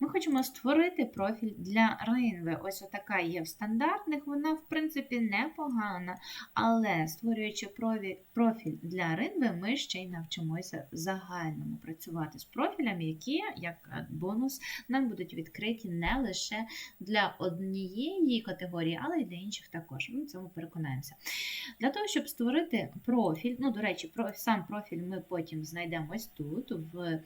Ми хочемо створити профіль для ринви. Ось така є в стандартних, вона, в принципі, непогана. Але створюючи профіль для ринви, ми ще й навчимося загальному працювати з профілями, які, як бонус, нам будуть відкриті не лише для однієї категорії, але й для інших також. Ми в цьому переконаємося. Для того, щоб створити профіль, ну, до речі, сам профіль ми потім знайдемо ось тут, в е,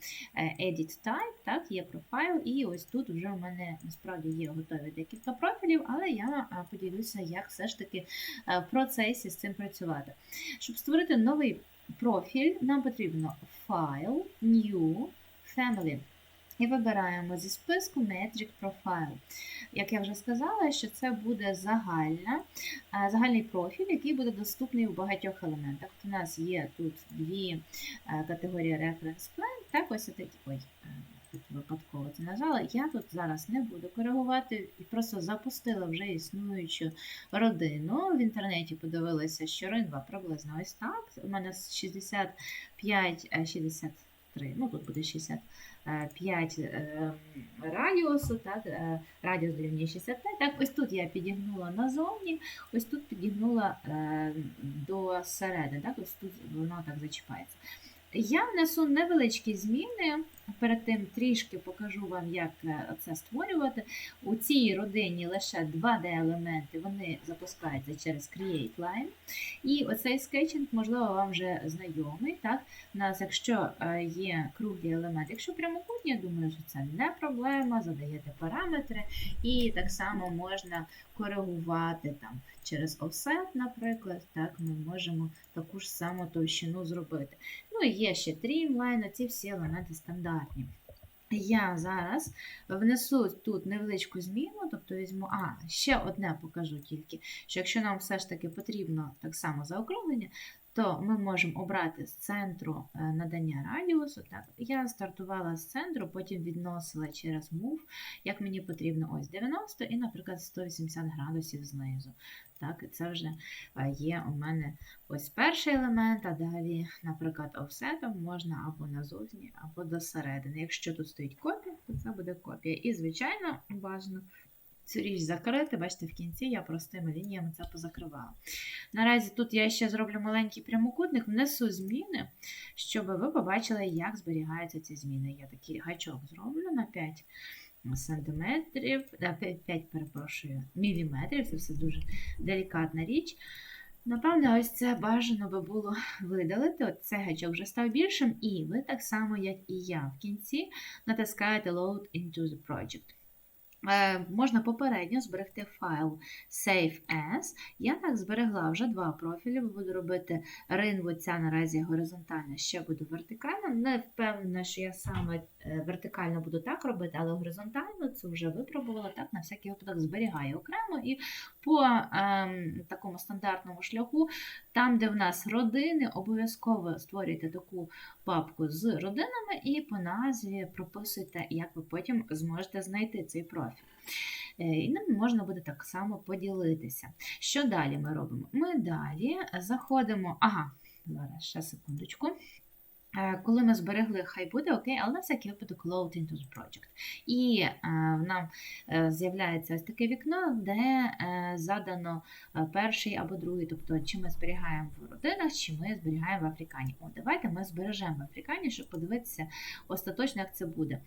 Edit Type, так, є профайл, і ось тут вже у мене насправді є готові декілька профілів, але я поділюся, як все ж таки е, в процесі з цим працювати. Щоб створити новий профіль, нам потрібно File, New, Family. І вибираємо зі списку Metric Profile. Як я вже сказала, що це буде загальна, загальний профіль, який буде доступний у багатьох елементах. У нас є тут дві е, категорії Reference Plan, так ось. Ой, е, тут випадково це нажала. Я тут зараз не буду коригувати і просто запустила вже існуючу родину. В інтернеті подивилася, що ринва приблизно ось так. У мене 65, е, 63, ну тут буде 65 е, радіусу, так, е, радіус дорівнює 65. Так, ось тут я підігнула назовні, ось тут підігнула до середини, так, ось тут воно так зачіпається. Я внесу невеличкі зміни. Перед тим трішки покажу вам, як е, це створювати. У цій родині лише 2D-елементи, вони запускаються через Create Line. І оцей скетчинг, можливо, вам вже знайомий. Так? У нас, якщо е, є круглі елементи, якщо прямокутні, я думаю, що це не проблема, задаєте параметри, і так само можна коригувати там через offset, наприклад, так, ми можемо таку ж саму товщину зробити. Ну є ще трімлайн, ці всі елементи стандартні. Я зараз внесу тут невеличку зміну, тобто візьму, а, ще одне покажу тільки, що якщо нам все ж таки потрібно так само заокруглення, то ми можемо обрати з центру е, надання радіусу. Так, Я стартувала з центру, потім відносила через Move, як мені потрібно ось 90 і, наприклад, 180 градусів знизу. Так, це вже е, є у мене ось перший елемент, а далі, наприклад, офсетом можна або назовні, або до середини. Якщо тут стоїть копія, то це буде копія. І, звичайно, бажано цю річ закрити. Бачите, в кінці я простими лініями це позакривала. Наразі тут я ще зроблю маленький прямокутник, внесу зміни, щоб ви побачили, як зберігаються ці зміни. Я такий гачок зроблю на 5 сантиметрів, 5, перепрошую, міліметрів, це все дуже делікатна річ. Напевно, ось це бажано би було видалити. От цей гачок вже став більшим, і ви так само, як і я в кінці, натискаєте Load into the project. Е, можна попередньо зберегти файл Save As. Я так зберегла вже два профілі. Буду робити ринву, ця наразі горизонтальна, ще буду вертикальна. Не впевнена, що я саме вертикально буду так робити, але горизонтально це вже випробувала так, на всякий випадок зберігаю окремо і по ем, такому стандартному шляху, там, де в нас родини, обов'язково створюйте таку папку з родинами і по назві прописуйте, як ви потім зможете знайти цей профіль. Е, І ним можна буде так само поділитися. Що далі ми робимо? Ми далі заходимо. Ага, зараз ще секундочку. Е, Коли ми зберегли, хай буде окей, але на всякий випадок load into the project. І е, нам е, з'являється ось таке вікно, де задано перший або другий, тобто чи ми зберігаємо в родинах, чи ми зберігаємо в Африкані. О, давайте ми збережемо в Африкані, щоб подивитися остаточно, як це буде.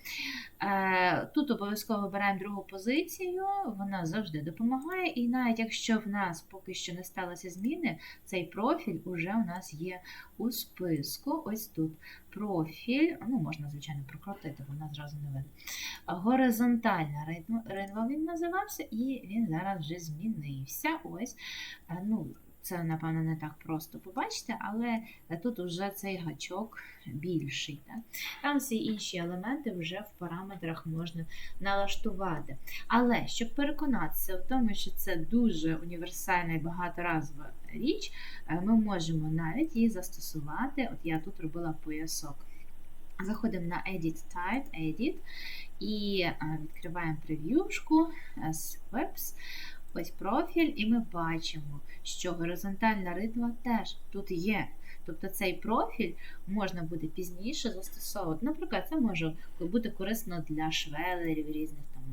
Тут обов'язково вибираємо другу позицію, вона завжди допомагає, і навіть якщо в нас поки що не сталося зміни, цей профіль уже у нас є у списку. Ось тут профіль, ну можна, звичайно, прокрутити, вона зразу не видно. Горизонтальна ринва він називався, і він зараз вже змінився. Ось, Е, ну, це, напевно, не так просто побачити, але тут вже цей гачок більший. Так? Там всі інші елементи вже в параметрах можна налаштувати. Але щоб переконатися в тому, що це дуже універсальна і багаторазова річ, е, ми можемо навіть її застосувати. От я тут робила поясок. Заходимо на Edit Type, Edit і е, відкриваємо прев'юшку е, Sweeps. Ось профіль, і ми бачимо, що горизонтальна ритма теж тут є. Тобто цей профіль можна буде пізніше застосовувати. Наприклад, це може бути корисно для швелерів різних там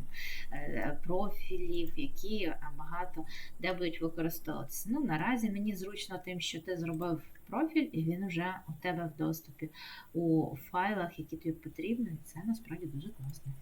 е, профілів, які е, багато де будуть використовуватися. Ну, наразі мені зручно тим, що ти зробив профіль, і він вже у тебе в доступі у файлах, які тобі потрібні. Це насправді дуже класно.